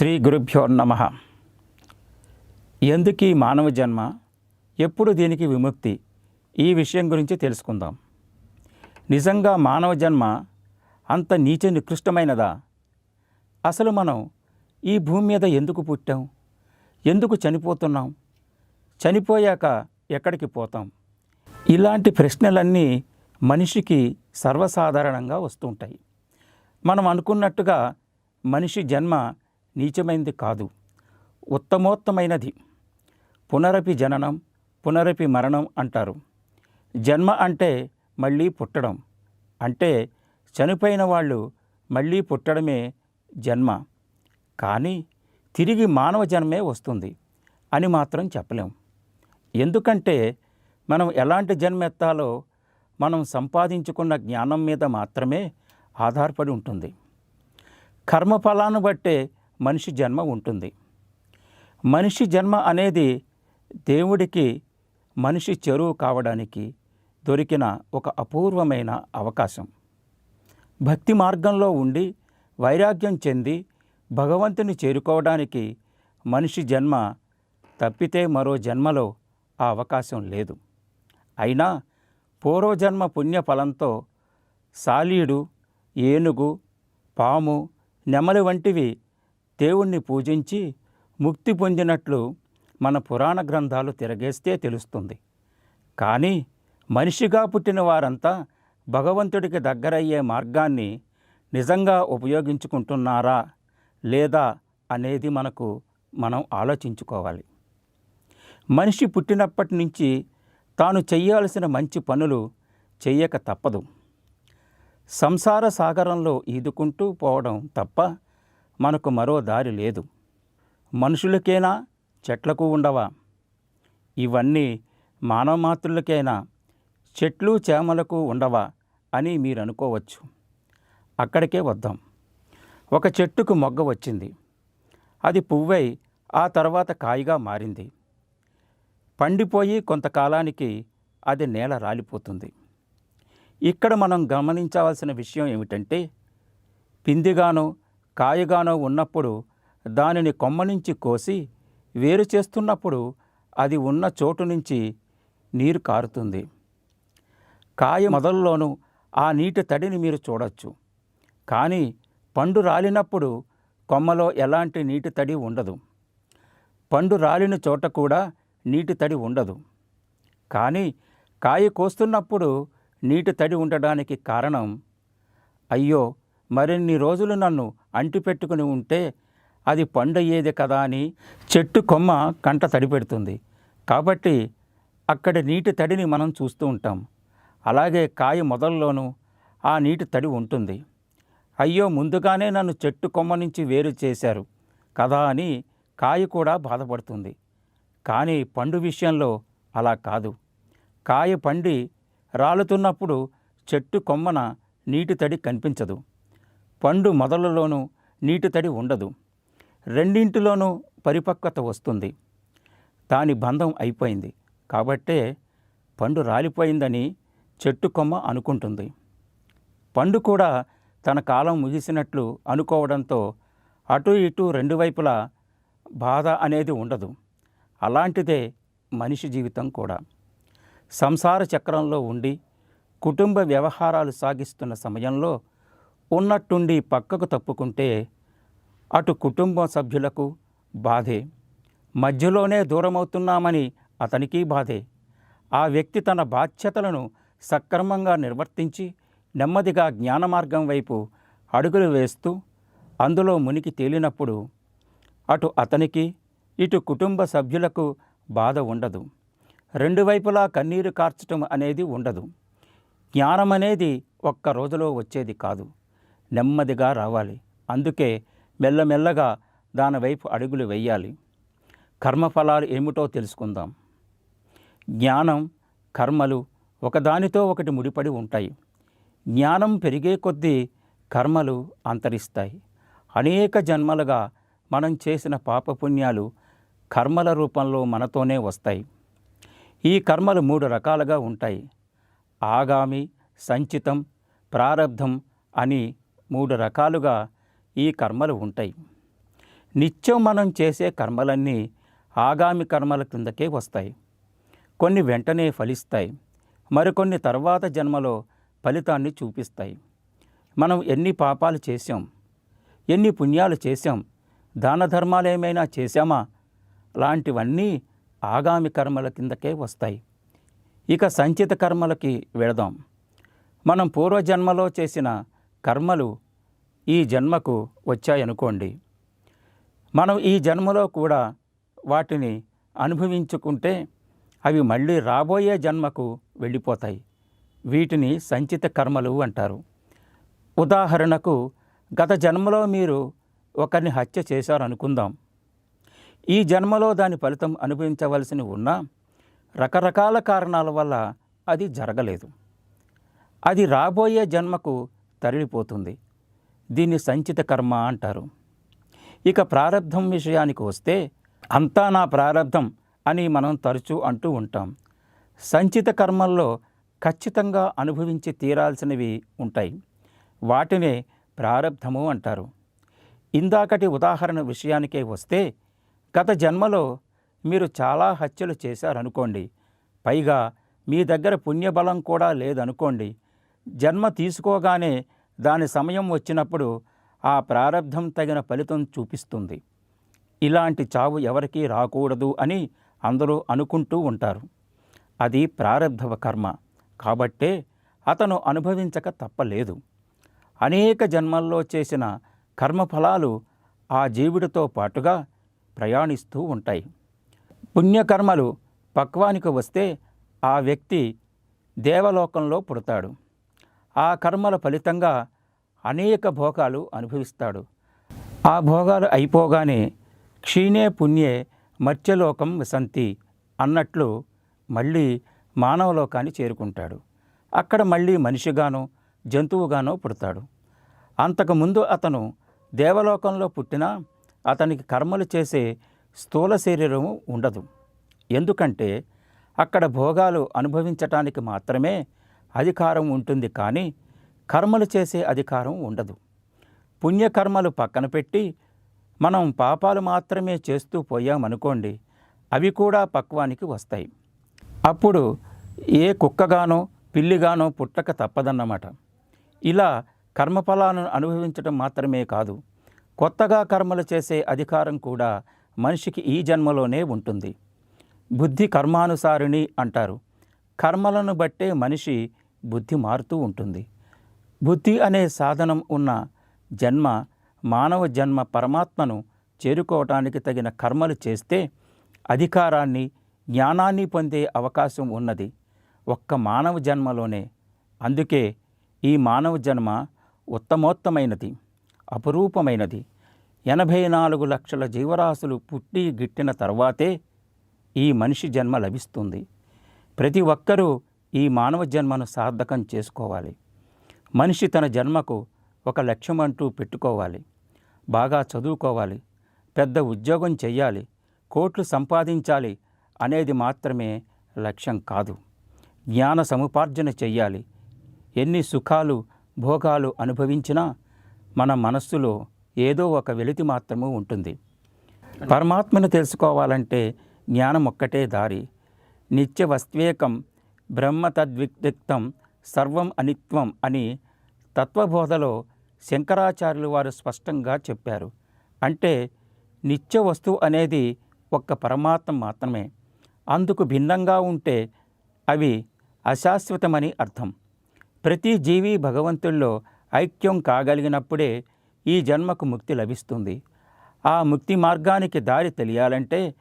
శ్రీ గురుభ్యో నమ. ఎందుకీ మానవ జన్మ? ఎప్పుడు దీనికి విముక్తి? ఈ విషయం గురించి తెలుసుకుందాం. నిజంగా మానవ జన్మ అంత నీచ నికృష్టమైనదా? అసలు మనం ఈ భూమి మీద ఎందుకు పుట్టాం? ఎందుకు చనిపోతున్నాం? చనిపోయాక ఎక్కడికి పోతాం? ఇలాంటి ప్రశ్నలన్నీ మనిషికి సర్వసాధారణంగా వస్తుంటాయి మనం అనుకున్నట్టుగా మనిషి జన్మ నీచమైనది కాదు. ఉత్తమోత్తమైనది. పునరపి జననం పునరపి మరణం అంటారు. జన్మ అంటే మళ్ళీ పుట్టడం. అంటే చనిపోయిన వాళ్ళు మళ్ళీ పుట్టడమే జన్మ. కానీ తిరిగి మానవ జన్మే వస్తుంది అని మాత్రం చెప్పలేం. ఎందుకంటే మనం ఎలాంటి జన్మ ఎత్తాలో మనం సంపాదించుకున్న జ్ఞానం మీద మాత్రమే ఆధారపడి ఉంటుంది. కర్మఫలాన్ని బట్టే మనిషి జన్మ ఉంటుంది. మనిషి జన్మ అనేది దేవుడికి మనిషి చెరువు కావడానికి దొరికిన ఒక అపూర్వమైన అవకాశం. భక్తి మార్గంలో ఉండి వైరాగ్యం చెంది భగవంతుని చేరుకోవడానికి మనిషి జన్మ తప్పితే మరో జన్మలో ఆ అవకాశం లేదు. అయినా పూర్వజన్మ పుణ్య ఫలంతో సాలీడు ఏనుగు పాము నెమలి వంటివి దేవుణ్ణి పూజించి ముక్తి పొందినట్లు మన పురాణ గ్రంథాలు తిరగేస్తే తెలుస్తుంది. కానీ మనిషిగా పుట్టిన వారంతా భగవంతుడికి దగ్గరయ్యే మార్గాన్ని నిజంగా ఉపయోగించుకుంటున్నారా లేదా అనేది మనకు మనం ఆలోచించుకోవాలి. మనిషి పుట్టినప్పటి నుంచి తాను చేయాల్సిన మంచి పనులు చేయక తప్పదు. సంసార సాగరంలో ఈదుకుంటూ పోవడం తప్ప మనకు మరో దారి లేదు. మనుషులకేనా? చెట్లకు ఉండవా? ఇవన్నీ మానవ మాతృలకైనా చెట్లు చేమలకు ఉండవా? అని మీరు అనుకోవచ్చు అక్కడికే వద్దాం. ఒక చెట్టుకు మొగ్గ వచ్చింది. అది పువ్వై ఆ తర్వాత కాయగా మారింది. పండిపోయి కొంతకాలానికి అది నేల రాలిపోతుంది. ఇక్కడ మనం గమనించవలసిన విషయం ఏమిటంటే పిందిగానో కాయగానో ఉన్నప్పుడు దానిని కొమ్మ నుంచి కోసి వేరు చేస్తున్నప్పుడు అది ఉన్న చోటు నుంచి నీరు కారుతుంది. కాయ మొదల్లోనూ ఆ నీటి తడిని మీరు చూడొచ్చు. కానీ పండు రాలినప్పుడు కొమ్మలో ఎలాంటి నీటి తడి ఉండదు. పండు రాలిన చోట కూడా నీటి తడి ఉండదు. కానీ కాయ కోస్తున్నప్పుడు నీటి తడి ఉండడానికి కారణం అయ్యో మరిన్ని రోజులు నన్ను అంటిపెట్టుకుని ఉంటే అది పండయ్యేది కదా అని చెట్టు కొమ్మ కంట తడి పెడుతుంది కాబట్టి అక్కడి నీటి తడిని మనం చూస్తూ ఉంటాం. అలాగే కాయ మొదల్లోనూ ఆ నీటి తడి ఉంటుంది. అయ్యో ముందుగానే నన్ను చెట్టు కొమ్మ నుంచి వేరు చేశారు కదా అని కాయ కూడా బాధపడుతుంది. కానీ పండు విషయంలో అలా కాదు. కాయ పండి రాలుతున్నప్పుడు చెట్టు కొమ్మన నీటి తడి కనిపించదు. పండు మొదలలోనూ నీటి తడి ఉండదు. రెండింటిలోనూ పరిపక్వత వస్తుంది. దాని బంధం అయిపోయింది. కాబట్టే పండు రాలిపోయిందని చెట్టు కొమ్మ అనుకుంటుంది. పండు కూడా తన కాలం ముగిసినట్లు అనుకోవడంతో అటు ఇటు రెండు వైపులా బాధ అనేది ఉండదు. అలాంటిదే మనిషి జీవితం కూడా. సంసార చక్రంలో ఉండి కుటుంబ వ్యవహారాలు సాగిస్తున్న సమయంలో ఉన్నట్టుండి పక్కకు తప్పుకుంటే అటు కుటుంబ సభ్యులకు బాధే. మధ్యలోనే దూరమవుతున్నామని అతనికి బాధే. ఆ వ్యక్తి తన బాధ్యతలను సక్రమంగా నిర్వర్తించి నెమ్మదిగా జ్ఞాన మార్గం వైపు అడుగులు వేస్తూ అందులో మునికి తేలినప్పుడు అటు అతనికి ఇటు కుటుంబ సభ్యులకు బాధ ఉండదు. రెండు వైపులా కన్నీరు కార్చటం అనేది ఉండదు. జ్ఞానం అనేది ఒక్క రోజులో వచ్చేది కాదు. నెమ్మదిగా రావాలి. అందుకే మెల్లమెల్లగా దాని వైపు అడుగులు వేయాలి. కర్మఫలాలు ఏమిటో తెలుసుకుందాం. జ్ఞానం కర్మలు ఒకదానితో ఒకటి ముడిపడి ఉంటాయి. జ్ఞానం పెరిగే కొద్దీ కర్మలు అంతరిస్తాయి. అనేక జన్మలుగా మనం చేసిన పాపపుణ్యాలు కర్మల రూపంలో మనతోనే వస్తాయి. ఈ కర్మలు మూడు రకాలుగా ఉంటాయి. ఆగామి సంచితం ప్రారబ్ధం అని మూడు రకాలుగా ఈ కర్మలు ఉంటాయి. నిత్యం మనం చేసే కర్మలన్నీ ఆగామి కర్మల కిందకే వస్తాయి. కొన్ని వెంటనే ఫలిస్తాయి. మరికొన్ని తర్వాత జన్మలో ఫలితాన్ని చూపిస్తాయి. మనం ఎన్ని పాపాలు చేశాం ఎన్ని పుణ్యాలు చేశాం దాన ధర్మాలు ఏమైనా చేశామా? లాంటివన్నీ ఆగామి కర్మల కిందకే వస్తాయి. ఇక సంచిత కర్మలకి వెళదాం. మనం పూర్వజన్మలో చేసిన కర్మలు ఈ జన్మకు వచ్చాయనుకోండి. మనం ఈ జన్మలో కూడా వాటిని అనుభవించుకుంటే అవి మళ్ళీ రాబోయే జన్మకు వెళ్ళిపోతాయి. వీటిని సంచిత కర్మలు అంటారు. ఉదాహరణకు గత జన్మలో మీరు ఒకరిని హత్య చేశారనుకుందాం. ఈ జన్మలో దాని ఫలితం అనుభవించవలసి ఉన్నా రకరకాల కారణాల వల్ల అది జరగలేదు. అది రాబోయే జన్మకు తరలిపోతుంది. దీన్ని సంచిత కర్మ అంటారు. ఇక ప్రారంధం విషయానికి వస్తే అంతా నా ప్రారంధం అని మనం తరచూ అంటూ ఉంటాం. సంచిత కర్మల్లో ఖచ్చితంగా అనుభవించి తీరాల్సినవి ఉంటాయి. వాటినే ప్రారంధము అంటారు. ఇందాకటి ఉదాహరణ విషయానికే వస్తే గత జన్మలో మీరు చాలా హత్యలు చేశారనుకోండి. పైగా మీ దగ్గర పుణ్యబలం కూడా లేదనుకోండి. జన్మ తీసుకోగానే దాని సమయం వచ్చినప్పుడు ఆ ప్రారంధం తగిన ఫలితం చూపిస్తుంది. ఇలాంటి చావు ఎవరికీ రాకూడదు అని అందరూ అనుకుంటూ ఉంటారు. అది ప్రారంధవ కర్మ. కాబట్టే అతను అనుభవించక తప్పలేదు. అనేక జన్మల్లో చేసిన కర్మఫలాలు ఆ జీవుడితో పాటుగా ప్రయాణిస్తూ ఉంటాయి. పుణ్యకర్మలు పక్వానికి వస్తే ఆ వ్యక్తి దేవలోకంలో పుడతాడు. ఆ కర్మల ఫలితంగా అనేక భోగాలు అనుభవిస్తాడు. ఆ భోగాలు అయిపోగానే క్షీణే పుణ్యే మత్స్యలోకం విసంతి అన్నట్లు మళ్ళీ మానవలోకాన్ని చేరుకుంటాడు. అక్కడ మళ్ళీ మనిషిగానో జంతువుగానో పుడతాడు. అంతకుముందు అతను దేవలోకంలో పుట్టినా అతనికి కర్మలు చేసే స్థూల శరీరము ఉండదు. ఎందుకంటే అక్కడ భోగాలు అనుభవించటానికి మాత్రమే అధికారం ఉంటుంది కానీ కర్మలు చేసే అధికారం ఉండదు. పుణ్యకర్మలు పక్కన పెట్టి మనం పాపాలు మాత్రమే చేస్తూ పోయామనుకోండి అవి కూడా పక్వానికి వస్తాయి. అప్పుడు ఏ కుక్కగానో పిల్లిగానో పుట్టక తప్పదన్నమాట. ఇలా కర్మఫలాలను అనుభవించడం మాత్రమే కాదు కొత్తగా కర్మలు చేసే అధికారం కూడా మనిషికి ఈ జన్మలోనే ఉంటుంది. బుద్ధి కర్మానుసారిణి అంటారు. కర్మలను బట్టే మనిషి బుద్ధి మారుతూ ఉంటుంది. బుద్ధి అనే సాధనం ఉన్న జన్మ మానవ జన్మ పరమాత్మను చేరుకోవటానికి తగిన కర్మలు చేస్తే అధికారాన్ని జ్ఞానాన్ని పొందే అవకాశం ఉన్నది. ఒక్క మానవ జన్మలోనే. అందుకే ఈ మానవ జన్మ ఉత్తమోత్తమైనది అపురూపమైనది. ఎనభై నాలుగు లక్షల జీవరాశులు పుట్టి గిట్టిన తర్వాతే ఈ మనిషి జన్మ లభిస్తుంది. ప్రతి ఒక్కరూ ఈ మానవ జన్మను సార్థకం చేసుకోవాలి. మనిషి తన జన్మకు ఒక లక్ష్యం అంటూ పెట్టుకోవాలి. బాగా చదువుకోవాలి. పెద్ద ఉద్యోగం చేయాలి కోట్లు సంపాదించాలి అనేది మాత్రమే లక్ష్యం కాదు. జ్ఞాన సముపార్జన చెయ్యాలి. ఎన్ని సుఖాలు భోగాలు అనుభవించినా మన మనస్సులో ఏదో ఒక వెలితి మాత్రము ఉంటుంది. పరమాత్మను తెలుసుకోవాలంటే జ్ఞానం ఒక్కటే దారి. నిత్య వస్త్వేకం బ్రహ్మ తద్విక్తం సర్వం అనిత్వం అని తత్వబోధలో శంకరాచార్యులు వారు స్పష్టంగా చెప్పారు. అంటే నిత్య వస్తువు అనేది ఒక్క పరమాత్మ మాత్రమే. అందుకు భిన్నంగా ఉంటే అవి అశాశ్వతమని అర్థం. ప్రతి జీవి భగవంతుల్లో ఐక్యం కాగలిగినప్పుడే ఈ జన్మకు ముక్తి లభిస్తుంది. ఆ ముక్తి మార్గానికి దారి తెలియాలంటే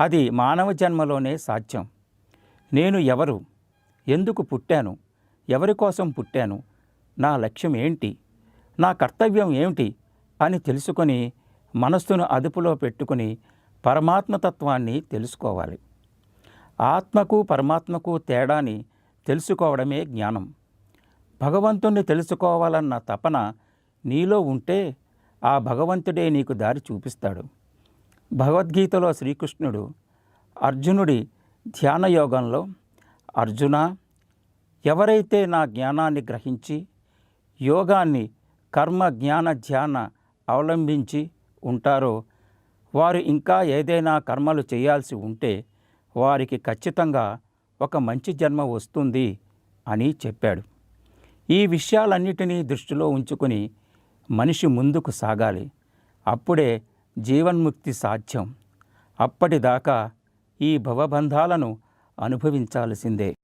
అది మానవ జన్మలోనే సాధ్యం. నేను ఎవరు? ఎందుకు పుట్టాను? ఎవరి కోసం పుట్టాను? నా లక్ష్యం ఏంటి? నా కర్తవ్యం ఏమిటి? అని తెలుసుకొని మనస్సును అదుపులో పెట్టుకుని పరమాత్మతత్వాన్ని తెలుసుకోవాలి. ఆత్మకు పరమాత్మకు తేడాని తెలుసుకోవడమే జ్ఞానం. భగవంతుణ్ణి తెలుసుకోవాలన్న తపన నీలో ఉంటే ఆ భగవంతుడే నీకు దారి చూపిస్తాడు. భగవద్గీతలో శ్రీకృష్ణుడు అర్జునుడి ధ్యాన యోగంలో అర్జున ఎవరైతే నా జ్ఞానాన్ని గ్రహించి యోగాన్ని కర్మ జ్ఞాన ధ్యాన అవలంబించి ఉంటారో వారు ఇంకా ఏదైనా కర్మలు చేయాల్సి ఉంటే వారికి ఖచ్చితంగా ఒక మంచి జన్మ వస్తుంది అని చెప్పాడు. ఈ విషయాలన్నిటినీ దృష్టిలో ఉంచుకుని మనిషి ముందుకు సాగాలి. అప్పుడే జీవన్ముక్తి సాధ్యం. అప్పటిదాకా ఈ భవబంధాలను అనుభవించాల్సిందే.